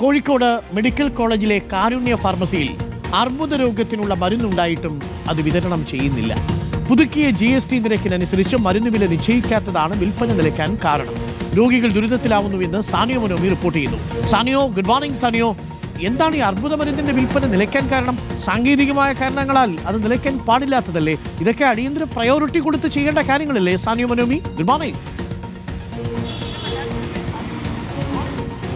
Kozhikode medical കോളേജിലെ കാരുണ്യ ഫാർമസിയിൽ അർബുദ രോഗത്തിനുള്ള മരുന്നുണ്ടായിട്ടും അത് വിതരണം ചെയ്യുന്നില്ല. പുതുക്കിയ ജി എസ് ടി നിരക്കിനനുസരിച്ച് മരുന്ന് വില നിശ്ചയിക്കാത്തതാണ് വിൽപ്പന നിലയ്ക്കാൻ കാരണം. രോഗികൾ ദുരിതത്തിലാവുന്നുവെന്ന് സാനിയോ മനോമി റിപ്പോർട്ട് ചെയ്യുന്നു. Saniyo good morning Saniyo. എന്താണ് ഈ അർബുദ മരുന്നിന്റെ വിൽപ്പന നിലയ്ക്കാൻ കാരണം? സാങ്കേതികമായ കാരണങ്ങളാൽ അത് നിലയ്ക്കാൻ പാടില്ലാത്തതല്ലേ? ഇതൊക്കെ അടിയന്തര പ്രയോറിറ്റി കൊടുത്ത് ചെയ്യേണ്ട കാര്യങ്ങളല്ലേ Saniyo Manomi? Good morning.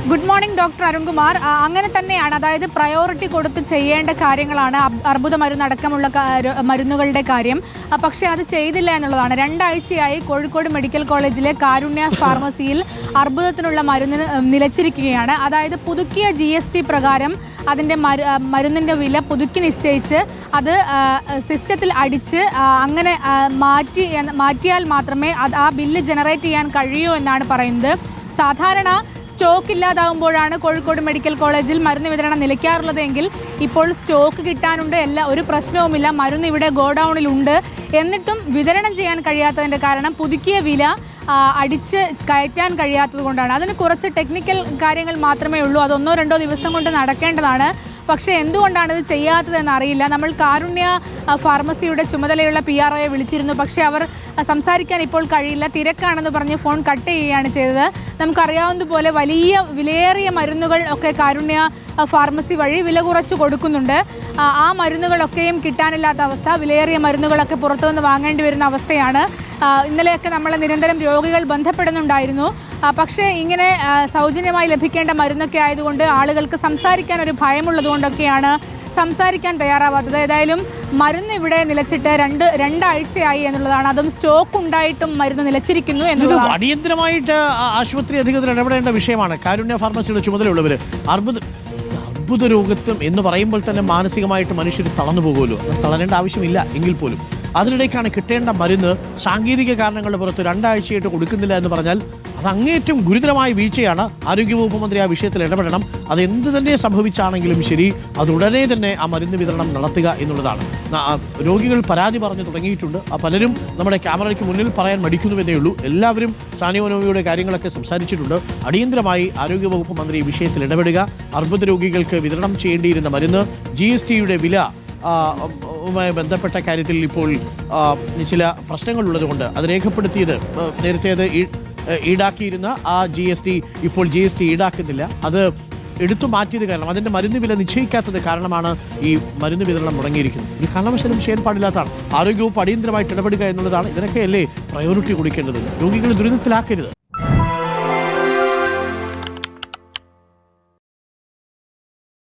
Good morning doctor Arunkumar അങ്ങനെ തന്നെയാണ്. അതായത് പ്രയോറിറ്റി കൊടുത്ത് ചെയ്യേണ്ട കാര്യങ്ങളാണ് അർബുദ മരുന്നടക്കമുള്ള മരുന്നുകളുടെ കാര്യം. പക്ഷെ അത് ചെയ്തില്ല എന്നുള്ളതാണ്. രണ്ടാഴ്ചയായി കോഴിക്കോട് മെഡിക്കൽ കോളേജിലെ കാരുണ്യ ഫാർമസിയിൽ അർബുദത്തിനുള്ള മരുന്ന് നിലച്ചിരിക്കുകയാണ്. അതായത് പുതുക്കിയ ജി പ്രകാരം അതിന്റെ മരു മരുന്നിന്റെ വില പുതുക്കി നിശ്ചയിച്ച് അത് സിസ്റ്റത്തിൽ അടിച്ച് അങ്ങനെ മാറ്റി മാറ്റിയാൽ മാത്രമേ അത് ആ ബില്ല് ജനറേറ്റ് ചെയ്യാൻ കഴിയൂ എന്നാണ് പറയുന്നത്. സാധാരണ സ്റ്റോക്ക് ഇല്ലാതാകുമ്പോഴാണ് കോഴിക്കോട് മെഡിക്കൽ കോളേജിൽ മരുന്ന് വിതരണം നിലയ്ക്കാറുള്ളത് എങ്കിൽ ഇപ്പോൾ സ്റ്റോക്ക് കിട്ടാനുണ്ട്. എല്ലാ ഒരു പ്രശ്നവുമില്ല. മരുന്ന് ഇവിടെ ഗോഡൌണിലുണ്ട്. എന്നിട്ടും വിതരണം ചെയ്യാൻ കഴിയാത്തതിന്റെ കാരണം പുതുക്കിയ വില അടിച്ച് കയറ്റാൻ കഴിയാത്തത് കൊണ്ടാണ്. അതിന് കുറച്ച് ടെക്നിക്കൽ കാര്യങ്ങൾ മാത്രമേ ഉള്ളൂ. അതൊന്നോ രണ്ടോ ദിവസം കൊണ്ട് നടക്കേണ്ടതാണ്. പക്ഷേ എന്തുകൊണ്ടാണ് ഇത് ചെയ്യാത്തതെന്ന് അറിയില്ല. നമ്മൾ കാരുണ്യ ഫാർമസിയുടെ ചുമതലയുള്ള പി ആർ ഒയെ വിളിച്ചിരുന്നു. പക്ഷേ അവർ സംസാരിക്കാൻ ഇപ്പോൾ കഴിയില്ല. തിരക്കാണെന്ന് പറഞ്ഞ് ഫോൺ കട്ട് ചെയ്യുകയാണ് ചെയ്തത്. നമുക്കറിയാവുന്നതുപോലെ വലിയ വിലയേറിയ മരുന്നുകൾ ഒക്കെ കാരുണ്യ ഫാർമസി വഴി വില കുറച്ച് കൊടുക്കുന്നുണ്ട്. ആ, മരുന്നുകളൊക്കെയും കിട്ടാനില്ലാത്ത അവസ്ഥ വിലയേറിയ മരുന്നുകളൊക്കെ പുറത്തുനിന്ന് വാങ്ങേണ്ടി വരുന്ന അവസ്ഥയാണ്. ഇന്നലെയൊക്കെ നമ്മളെ നിരന്തരം രോഗികൾ ബന്ധപ്പെടുന്നുണ്ടായിരുന്നു. പക്ഷേ ഇങ്ങനെ സൗജന്യമായി ലഭിക്കേണ്ട മരുന്നൊക്കെ ആയതുകൊണ്ട് ആളുകൾക്ക് സംസാരിക്കാൻ ഒരു ഭയമുള്ളതുകൊണ്ടൊക്കെയാണ് സംസാരിക്കാൻ തയ്യാറാവാത്തത്. ഏതായാലും മരുന്ന് ഇവിടെ നിലച്ചിട്ട് രണ്ട് രണ്ടാഴ്ചയായി എന്നുള്ളതാണ്. അതും സ്റ്റോക്ക് ഉണ്ടായിട്ടും മരുന്ന് നിലച്ചിരിക്കുന്നു എന്നുള്ളത് അടിയന്തരമായിട്ട് ആശുപത്രി അധികൃതർ ഇടപെടേണ്ട വിഷയമാണ്. കാരുണ്യ ഫാർമസിയുടെ ചുമതലയുള്ളവർ അർബുദ അർബുദ രോഗത്വം എന്ന് പറയുമ്പോൾ തന്നെ മാനസികമായിട്ട് മനുഷ്യർ തളർന്നു പോകുമല്ലോ. തളരേണ്ട ആവശ്യമില്ല. എങ്കിൽ പോലും. അതിനിടയ്ക്കാണ് കിട്ടേണ്ട മരുന്ന് സാങ്കേതിക കാരണങ്ങളുടെ പുറത്ത് രണ്ടാഴ്ചയായിട്ട് കൊടുക്കുന്നില്ല എന്ന് പറഞ്ഞാൽ അത് അങ്ങേറ്റം ഗുരുതരമായ വീഴ്ചയാണ്. ആരോഗ്യവകുപ്പ് മന്ത്രി ആ വിഷയത്തിൽ ഇടപെടണം. അത് എന്ത് തന്നെ സംഭവിച്ചാണെങ്കിലും ശരി അത് ഉടനെ തന്നെ ആ മരുന്ന് വിതരണം നടത്തുക എന്നുള്ളതാണ്. രോഗികൾ പരാതി പറഞ്ഞു തുടങ്ങിയിട്ടുണ്ട്. ആ പലരും നമ്മുടെ ക്യാമറയ്ക്ക് മുന്നിൽ പറയാൻ മടിക്കുന്നുവെന്നേ ഉള്ളൂ. എല്ലാവരും സാനിയോനോമിയുടെ കാര്യങ്ങളൊക്കെ സംസാരിച്ചിട്ടുണ്ട്. അടിയന്തരമായി ആരോഗ്യവകുപ്പ് മന്ത്രി ഈ വിഷയത്തിൽ ഇടപെടുക. അർബുദ രോഗികൾക്ക് വിതരണം ചെയ്യേണ്ടിയിരുന്ന മരുന്ന് ജി വില ആ, ബന്ധപ്പെട്ട കാര്യത്തിൽ ഇപ്പോൾ ചില പ്രശ്നങ്ങളുള്ളതുകൊണ്ട് അത് രേഖപ്പെടുത്തിയത് നേരത്തെ അത് ഈടാക്കിയിരുന്ന ആ ജി എസ് ടി ഇപ്പോൾ ജി എസ് ടി ഈടാക്കുന്നില്ല. അത് എടുത്തു മാറ്റിയത് കാരണം അതിന്റെ മരുന്ന് വില നിശ്ചയിക്കാത്തത് കാരണമാണ് ഈ മരുന്ന് വിതരണം മുടങ്ങിയിരിക്കുന്നത്. ഒരു കാരണവശാലും ചെയ്യാൻ പാടില്ലാത്തതാണ്. ആരോഗ്യവും അടിയന്തരമായിട്ട് ഇടപെടുക എന്നുള്ളതാണ് ഇതിനൊക്കെയല്ലേ പ്രയോറിറ്റി കൊടുക്കേണ്ടത്. രോഗികൾ ദുരിതത്തിലാക്കരുത്.